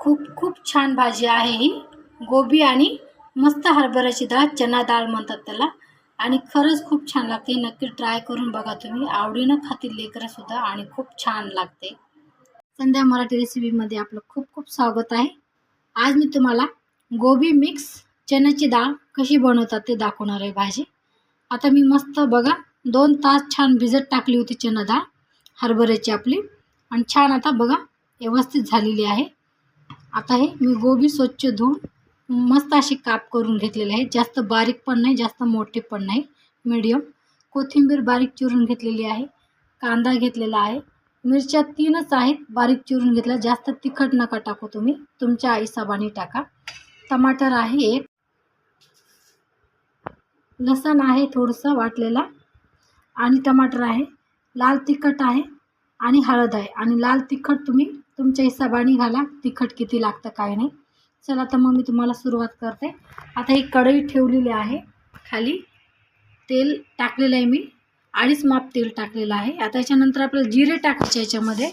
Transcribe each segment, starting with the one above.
खूप खूप छान भाजी आहे ही. गोबी आणि मस्त हरभऱ्याची डाळ चना डाळ म्हणतात त्याला. आणि खरंच खूप छान लागते. नक्की ट्राय करून बघा तुम्ही. आवडीनं खातील लेकरंसुद्धा आणि खूप छान लागते. संध्या मराठी रेसिपीमध्ये आपलं खूप खूप स्वागत आहे. आज मी तुम्हाला गोबी मिक्स चण्याची डाळ कशी बनवतात ते दाखवणार आहे भाजी. आता मी मस्त बघा दोन तास छान भिजत टाकली होती चना डाळ हरभऱ्याची आपली. आणि छान आता बघा व्यवस्थित झालेली आहे. आता हे मी गोबी स्वच्छ धुवून मस्त अशी काप करून घेतलेली आहे. जास्त बारीक पण नाही जास्त मोठे पण नाही. मीडियम कोथिंबीर बारीक चिरून घेतलेली आहे. कांदा घेतलेला आहे. मिरच्या तीनच आहेत बारीक चिरून घेतल्या जास्त तिखट नका टाकू तुम्ही. तुमच्या हिशोबाने टाका. टमाटर आहे एक. लसण आहे थोडंसं वाटलेला. आणि टमाटर आहे. लाल तिखट आहे आणि हळद आहे. आणि लाल तिखट तुम्ही तुमच्या हिसाबाने घाला तिखट किती लागतं काय नाही. चला तर मग मी तुम्हाला सुरुवात करते. आता ही कढई ठेवलेली आहे. खाली तेल टाकलेलं आहे मी. अडीच माप तेल टाकलेलं आहे. आता याच्यानंतर आपल्याला जिरे टाकायचे याच्यामध्ये.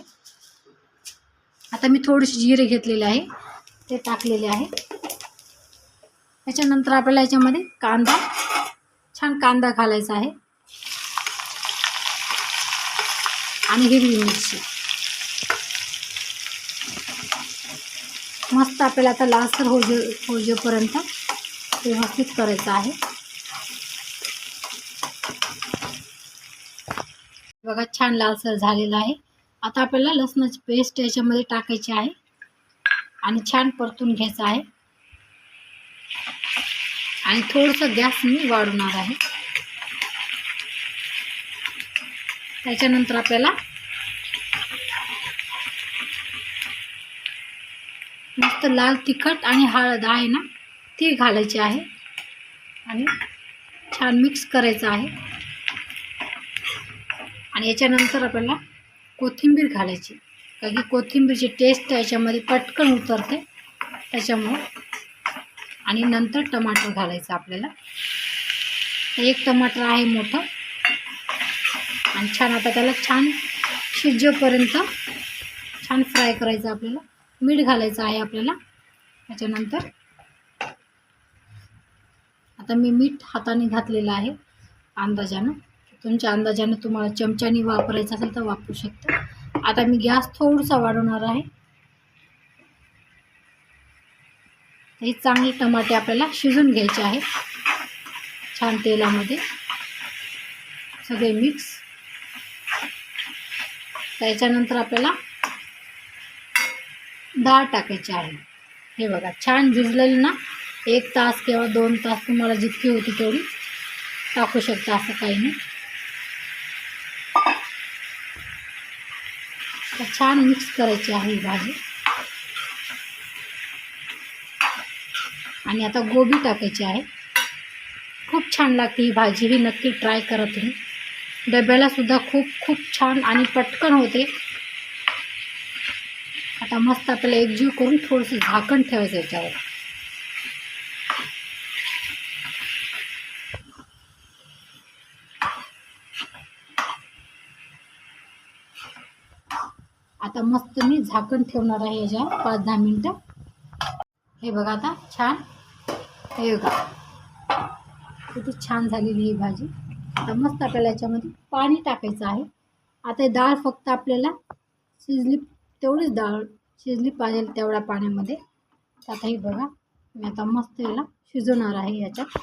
आता मी थोडेसे जिरे घेतलेले आहे. ते टाकलेले आहे. त्याच्यानंतर आपल्याला याच्यामध्ये कांदा छान कांदा घालायचा आहे. आणि हिरवी मिरची. मस्त आपल्याला आता लालसर होजे होजेपर्यंत व्यवस्थित करायचं आहे. बघा छान लालसर झालेला आहे. आता आपल्याला लसणाची पेस्ट याच्यामध्ये टाकायची आहे आणि छान परतून घ्यायचं आहे. आणि थोडंसं गॅस मी वाढवणार आहे. त्याच्यानंतर आपल्याला मस्त लाल तिखट आणि हळद आहे ना ती घालायची आहे. आणि छान मिक्स करायचं आहे. आणि याच्यानंतर आपल्याला कोथिंबीर घालायची. कारण की कोथिंबीरची टेस्ट याच्यामध्ये पटकन उतरते. त्याच्यामुळं आणि नंतर टमाटर घालायचं आपल्याला. एक टमाटर आहे मोठं. आणि छान आता त्याला छान शिजेपर्यंत छान फ्राय करायचं आपल्याला. मीठ घालायचं आहे आपल्याला. त्याच्यानंतर आता मी मीठ हाताने घातलेलं आहे अंदाजानं. तुमच्या अंदाजानं तुम्हाला चमच्याने वापरायचं असेल तर वापरू शकता. आता मी गॅस थोडासा वाढवणार आहे. हे चांगले टमाटे आपल्याला शिजून घ्यायचे आहेत. छान तेलामध्ये. सगळे मिक्स त्याच्यानंतर आपल्याला डाळ टाकायची आहे. हे बघा छान झिजलेलं ना? एक तास किंवा दोन तास तुम्हाला जितकी होती तेवढी टाकू शकता असं काही नाही. छान मिक्स करायची आहे ही भाजी. आणि आता गोबी टाकायची आहे. खूप छान लागते ही भाजी ही नक्की ट्राय करा तुम्ही. डब्याला सुद्धा खूप खूप छान आणि पटकन होते. आता मस्त आपल्याला एकजीव करून थोडंसं झाकण ठेवायचं याच्यावर. आता मस्त मी झाकण ठेवणार आहे याच्यावर पाच दहा मिनटं. हे बघा आता छान. हे बघा. किती छान झालेली ही भाजी. आता मस्त आपल्याला याच्यामध्ये पाणी टाकायचं आहे. आता डाळ फक्त आपल्याला शिजली तेवढीच डाळ शिजली पाहिजे तेवढ्या पाण्यामध्ये. आताही बघा मी आता मस्त याला शिजवणार आहे याच्यात.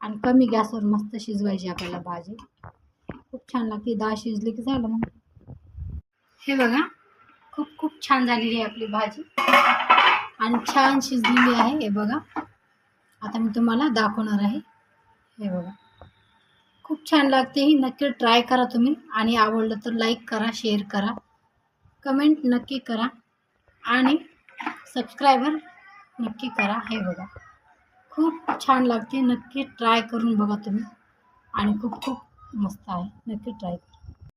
आणि कमी गॅसवर मस्त शिजवायची आपल्याला भाजी. खूप छान लागते डाळ शिजली की झालं मग. हे बघा खूप खूप छान झालेली आहे आपली भाजी. आणि छान शिजलेली आहे हे बघा. आता मी तुम्हाला दाखवणार आहे. हे बघा. खूप छान लागते ही नक्की ट्राय करा तुम्ही. आणि आवडलं तर लाईक करा शेअर करा. कमेंट नक्की करा आणि सबस्क्रायबर नक्की करा. हे बघा. खूप छान लागते. नक्की ट्राय करून बघा तुम्ही. आणि खूप खूप मस्त आहे. नक्की ट्राय करा.